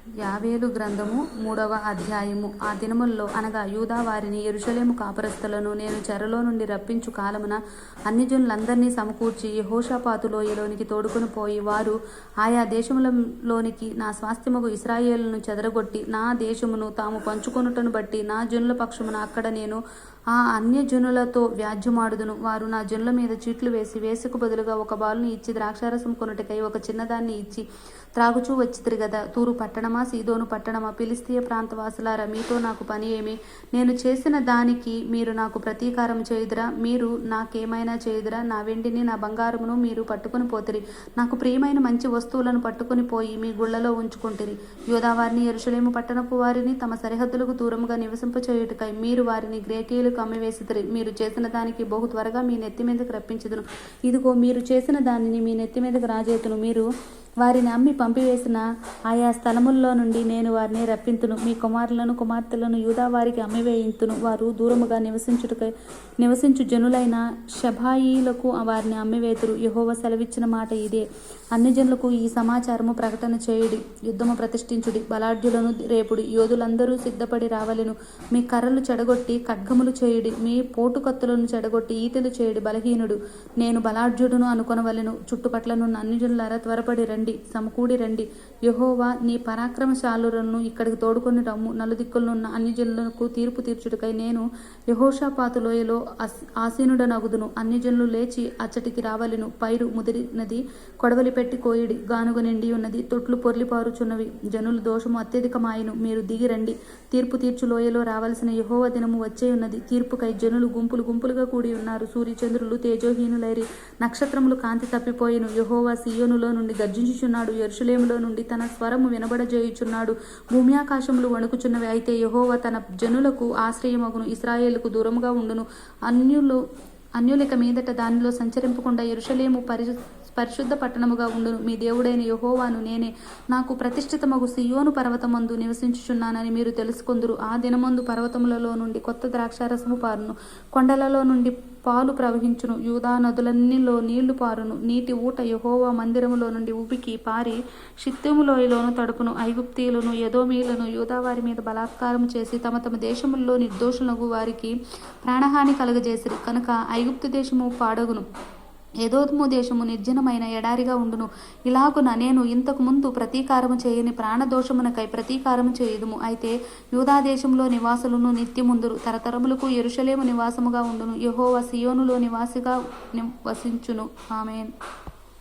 యావేలు గ్రంథము మూడవ అధ్యాయము. ఆ దినముల్లో అనగా యూదా వారిని ఎరుషలేము కాపురస్తులను నేను చెరలో నుండి రప్పించు కాలమున అన్ని జనులందరినీ సమకూర్చి యెహోషాపాతు లోయలోనికి తోడుకొని పోయి వారు ఆయా దేశములలోనికి నా స్వాస్థ్యముకు ఇస్రాయేలును చెదరగొట్టి నా దేశమును తాము పంచుకొనుటను బట్టి నా జనుల పక్షమున అక్కడ నేను ఆ అన్యజనులతో వ్యాజ్యమాడుదును. వారు నా జనుల మీద చీట్లు వేసి వేసుకు బదులుగా ఒక బాలుని ఇచ్చి ద్రాక్షారసం కొనుటకై ఒక చిన్నదాన్ని ఇచ్చి త్రాగుచూ వచ్చితిరి కదా తూరు పట్టణమా సీదోను పట్టణమా పిలిస్తీయ ప్రాంతవాసులారా మీతో నాకు పని ఏమి? నేను చేసిన దానికి మీరు నాకు ప్రతీకారం చేయుదురా. మీరు నాకేమైనా చేయుదురా? నా వెండిని నా బంగారమును మీరు పట్టుకొని పోతిరి. నాకు ప్రియమైన మంచి వస్తువులను పట్టుకొని పోయి మీ గుళ్ళలో ఉంచుకుంటిరి. యోధావారిని ఎరుషలేము పట్టణపు వారిని తమ సరిహద్దులకు దూరంగా నివసింపచేయుటకై మీరు వారిని గ్రేకీయులకు అమ్మివేసితిరి మీరు చేసిన దానికి బహు త్వరగా మీ నెత్తి మీదకు రప్పించదును. ఇదిగో మీరు చేసిన దానిని మీ నెత్తి మీదకు రాజేతును మీరు వారిని అమ్మి పంపివేసిన ఆయా స్థలముల్లో నుండి నేను వారిని రప్పింతును. మీ కుమారులను కుమార్తెలను యూదా వారికి అమ్మివేయింతును. వారు దూరముగా నివసించుటకై నివసించు జనులైన షభాయిలకు వారిని అమ్మివేతురు. యహోవ సెలవిచ్చిన మాట ఇదే. అన్ని జనులకు ఈ సమాచారము ప్రకటన చేయుడి యుద్ధము ప్రతిష్ఠించుడి బలాఢ్యులను రేపుడి యోధులందరూ సిద్ధపడి రావలెను. మీ కర్రలు చెడగొట్టి ఖడ్గములు చేయుడి మీ పోటుకత్తులను చెడగొట్టి ఈతలు చేయుడి బలహీనుడు. నేను బలాఢ్యుడును అనుకొనవలెను. చుట్టుపట్లనున్న అన్ని జనులారా త్వరపడి రండి. సమకూడి రండి. యహోవా నీ పరాక్రమశాలులను ఇక్కడికి తోడుకొని రమ్ము. నలుదిక్కులనున్న అన్ని జనులకు తీర్పు తీర్చుటకై నేను యహోషాపాతు లోయలో ఆసీనుడనగుదును. అన్ని జనులు లేచి అచ్చటికి రావలను. పైరు ముదిరినది కొడవలి పెట్టి కోయిడి. గానుగ నిండి ఉన్నది. తొట్లు పొర్లిపారుచున్నవి జనులు దోషము అత్యధికమాయను. మీరు దిగి రండి. తీర్పు తీర్చు లోయలో రావలసిన యహోవ దినము వచ్చే ఉన్నది. తీర్పుకై జనులు గుంపులు గుంపులుగా కూడి ఉన్నారు. సూర్యచంద్రులు తేజోహీనులైరి. నక్షత్రములు కాంతి తప్పిపోయిను. యహోవా సియోనులో నుండి గర్జించుచున్నాడు ఎరుషులేములో నుండి తన స్వరము వినబడజేయుచున్నాడు. భూమి ఆకాశములు వణుకుచున్నవి. అయితే యహోవ తన జనులకు ఆశ్రయమగును. ఇస్రాయేల్కు దూరముగా ఉండును. అన్యులు అన్యులిక మీదట దానిలో సంచరింపకుండా ఎరుషలేము పరి పరిశుద్ధ పట్టణముగా ఉండును. మీ దేవుడైన యహోవాను నేనే. నాకు ప్రతిష్ఠితమగు సియోను పర్వతమందు నివసించుచున్నానని మీరు తెలుసుకొందురు. ఆ దినమందు పర్వతములలో నుండి కొత్త ద్రాక్షారసము పారును. కొండలలో నుండి పాలు ప్రవహించును. యూదా నదులన్నీలో నీళ్ళు పారును. నీటి ఊట యహోవా మందిరములో నుండి ఉబికి పారి షిత్తెములోయలోను తడుపును. ఐగుప్తీయులను యదోమీలను యూదా వారి మీద బలాత్కారం చేసి తమ తమ దేశముల్లో నిర్దోషులకు వారికి ప్రాణహాని కలుగజేసిరి. కనుక ఐగుప్తు దేశము పాడగును. ఏదోద్ము దేశము నిర్జనమైన ఎడారిగా ఉండును. ఇలాగున నేను ఇంతకు ముందు ప్రతీకారము చేయని ప్రాణదోషమునకై ప్రతీకారము చేయుదుము. అయితే యూదాదేశంలో నివాసులను నిత్యముందురు తరతరములకు ఎరుషలేము నివాసముగా ఉండును. యహోవ సియోనులో నివాసిగా నివసించును ఆమెన్.